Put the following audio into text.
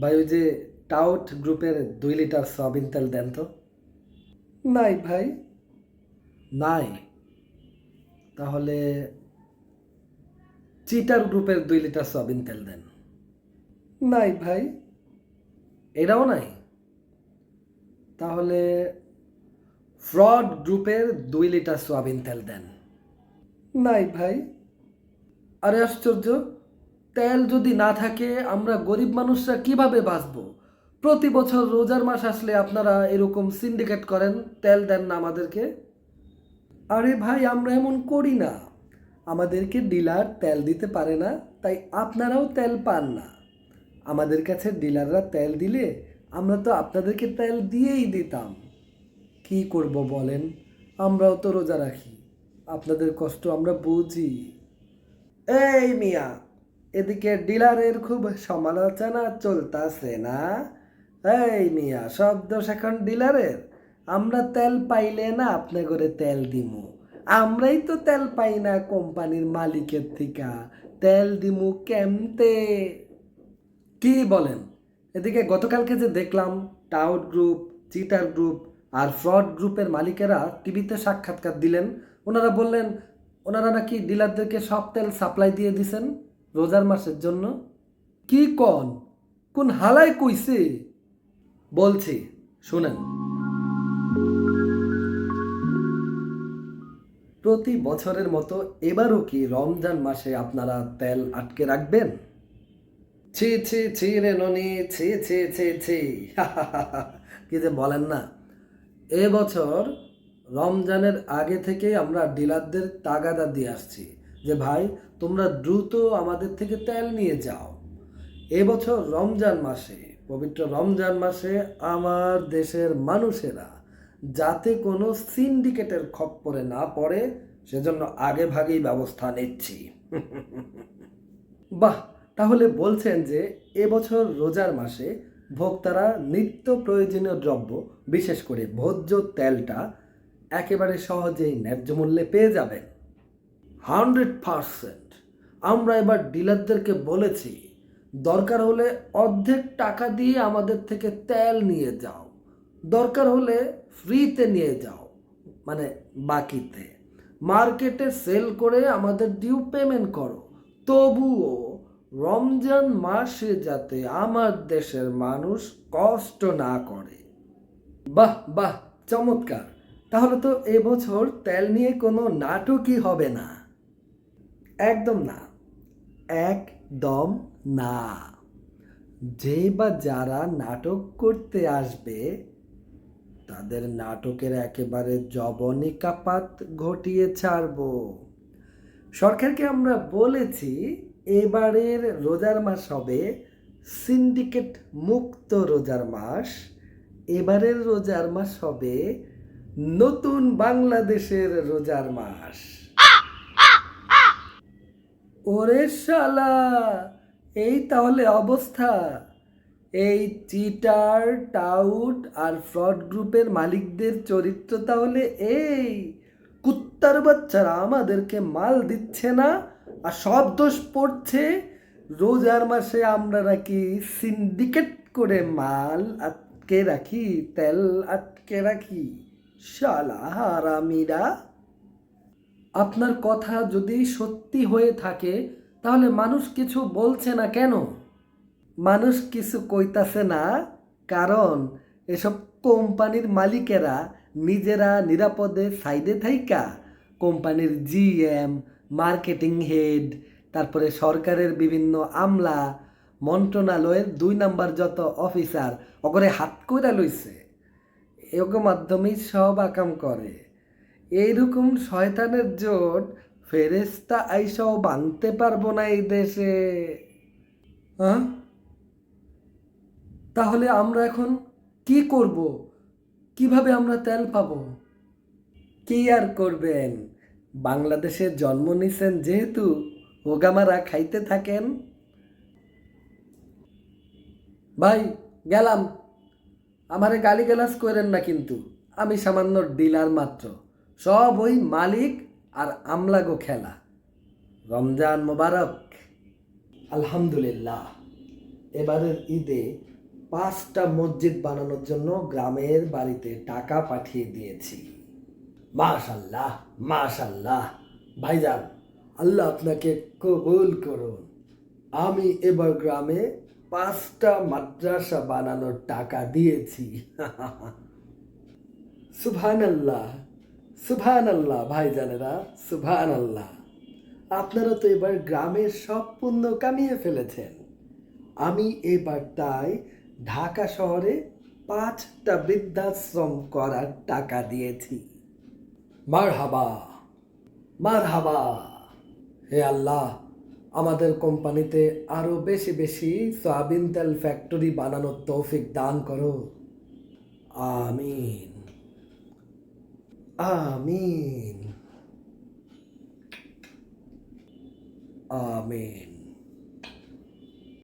ভাই ওই যে টাউট গ্রুপের দুই লিটার সয়াবিন তেল দেন তো। নাই ভাই। নাই? তাহলে চিটার গ্রুপের দুই লিটার সয়াবিন তেল দেন। নাই ভাই। এটাও নাই? তাহলে ফ্রড গ্রুপের দুই লিটার সয়াবিন তেল দেন। নাই ভাই। আরে আশ্চর্য! তেল যদি না থাকে, আমরা গরিব মানুষরা কীভাবে বাঁচব? প্রতি বছর রোজার মাস আসলে আপনারা এরকম সিন্ডিকেট করেন, তেল দেন না আমাদেরকে। আরে ভাই, আমরা এমন করি না। আমাদেরকে ডিলার তেল দিতে পারে না, তাই আপনারাও তেল পান না। আমাদের কাছে ডিলাররা তেল দিলে আমরা তো আপনাদেরকে তেল দিয়েই দিতাম। কি করব বলেন? আমরাও তো রোজা রাখি। আপনাদের কষ্ট আমরা বুঝি। এই মিয়া এদিকে ডিলারের খুব সমালোচনা চলতাছে না? এই মিয়া, সব দোষ এখন ডিলারের। আমরা তেল পাইলে না আপনি করে তেল দিমু। আমরাই তো তেল পাই না কোম্পানির মালিকের থেকে। তেল দিমু কেমতে? কি বলেন? এদিকে গতকালকে যে দেখলাম, টাউট গ্রুপ, চিটার গ্রুপ আর ফ্রড গ্রুপের মালিকেরা টিভিতে সাক্ষাৎকার দিলেন। ওনারা বললেন, ওনারা নাকি ডিলারদেরকে সব তেল সাপ্লাই দিয়ে দিছেন? রোজার মাসের জন্য। কি কন? কোন হালায় কইছে? বলছি, শুনেন। প্রতি বছরের মতো এবারও কি রমজান মাসে আপনারা তেল আটকে রাখবেন? ছি ছি ছি রে ননি, ছি ছি ছি ছি। কি যে বলেন না। এবছর রমজানের আগে থেকেই আমরা ডিলারদের তাগাদা দিয়ে আসছি। যে ভাই, তোমরা দ্রুত আমাদের থেকে তেল নিয়ে যাও। এবছর রমজান মাসে, পবিত্র রমজান মাসে আমার দেশের মানুষেরা যাতে কোনো সিন্ডিকেটের খপ্পরে না পড়ে, সেজন্য আগে ভাগেই ব্যবস্থা নিচ্ছি। বাহ, তাহলে বলছেন যে এবছর রোজার মাসে ভোক্তারা নিত্য প্রয়োজনীয় দ্রব্য, বিশেষ করে ভোজ্য তেলটা, একেবারে সহজেই ন্যায্য মূল্যে পেয়ে যাবেন। Hundred percent. আমরা এবার ডিলারদেরকে বলেছি, দরকার হলে অর্ধেক টাকা দিয়ে আমাদের থেকে তেল নিয়ে যাও। দরকার হলে ফ্রিতে নিয়ে যাও মানে বাকিতে। মার্কেটে সেল করে আমাদের ডিউ পেমেন্ট করো। তবুও রমজান মাসে যাতে আমার দেশের মানুষ কষ্ট না করে। বাহ বাহ, চমৎকার। তাহলে তো এবছর তেল নিয়ে কোনো নাটকই হবে না। একদম না। একদম না। যে বা যারা নাটক করতে আসবে, তাদের নাটকের একেবারে জবনিকাপাত ঘটিয়ে ছাড়ব। সরকারকে আমরা বলেছি, এবারের রোজার মাস হবে সিন্ডিকেট মুক্ত রোজার মাস। এবারের রোজার মাস হবে নতুন বাংলাদেশের রোজার মাস। ওরে শালা, এই তাহলে অবস্থা। এই চিটার, টাউট আর ফ্রড গ্রুপের মালিকদের চরিত্র তাহলে এই। কুত্তার বাচ্চারা আমাদেরকে মাল দিচ্ছে না আর সব দোষ পড়ছে। রোজার মাসে আমরা নাকি সিন্ডিকেট করে মাল আটকে রাখি, তেল আটকে রাখি। শালা হারামিরা। আপনার কথা যদি সত্যি হয়ে থাকে, তাহলে মানুষ কিছু বলছে না কেন? মানুষ কিছু কইতাছে না, কারণ এসব কোম্পানির মালিকেরা নিজেরা নিরাপদে সাইডে থাইকা। কোম্পানির জিএম মার্কেটিং হেড, তারপরে সরকারের বিভিন্ন আমলা, মন্ত্রণালয়ের দুই নাম্বার যত অফিসার অগরে হাত কইরা লইছে। এরকম মাধ্যমেই সব আকাম করে। এইরকম শয়তানের জোট ফেরেস্তা আইসাও বানতে পারব না এই দেশে। হ্যাঁ তাহলে আমরা এখন কি করব? কীভাবে আমরা তেল পাবো? কি আর করবেন? বাংলাদেশে জন্ম নিছেন যেহেতু ওগামারা খাইতে থাকেন। ভাই, গেলাম। আমারে গালি গালাজ করেন না কিন্তু। আমি সামান্য ডিলার মাত্র। সব ওই মালিক আর আমলাগো খেলা। রমজান মোবারক। আলহামদুলিল্লাহ। এবারের ঈদে পাঁচটা মসজিদ বানানোর জন্য গ্রামের বাড়িতে টাকা পাঠিয়ে দিয়েছি। মাশাল্লাহ মাশাল্লাহ। ভাইজান, আল্লাহ আপনাকে কবুল করুন। আমি এবার গ্রামে পাঁচটা মাদ্রাসা বানানোর টাকা দিয়েছি। সুবহান সুবহান আল্লাহ ভাইজানেরা সুবহান আল্লাহ আপনারা তো এবার গ্রামের সব পুণ্য কামিয়ে ফেলেছেন। আমি এবার তাই ঢাকা শহরে পাঁচটা বৃদ্ধাশ্রম করার টাকা দিয়েছি। মার হাবা মার হাবা হে আল্লাহ, আমাদের কোম্পানিতে আরও বেশি বেশি সয়াবিন তেল ফ্যাক্টরি বানানোর তৌফিক দান করো। আমিন। আমিন আমিন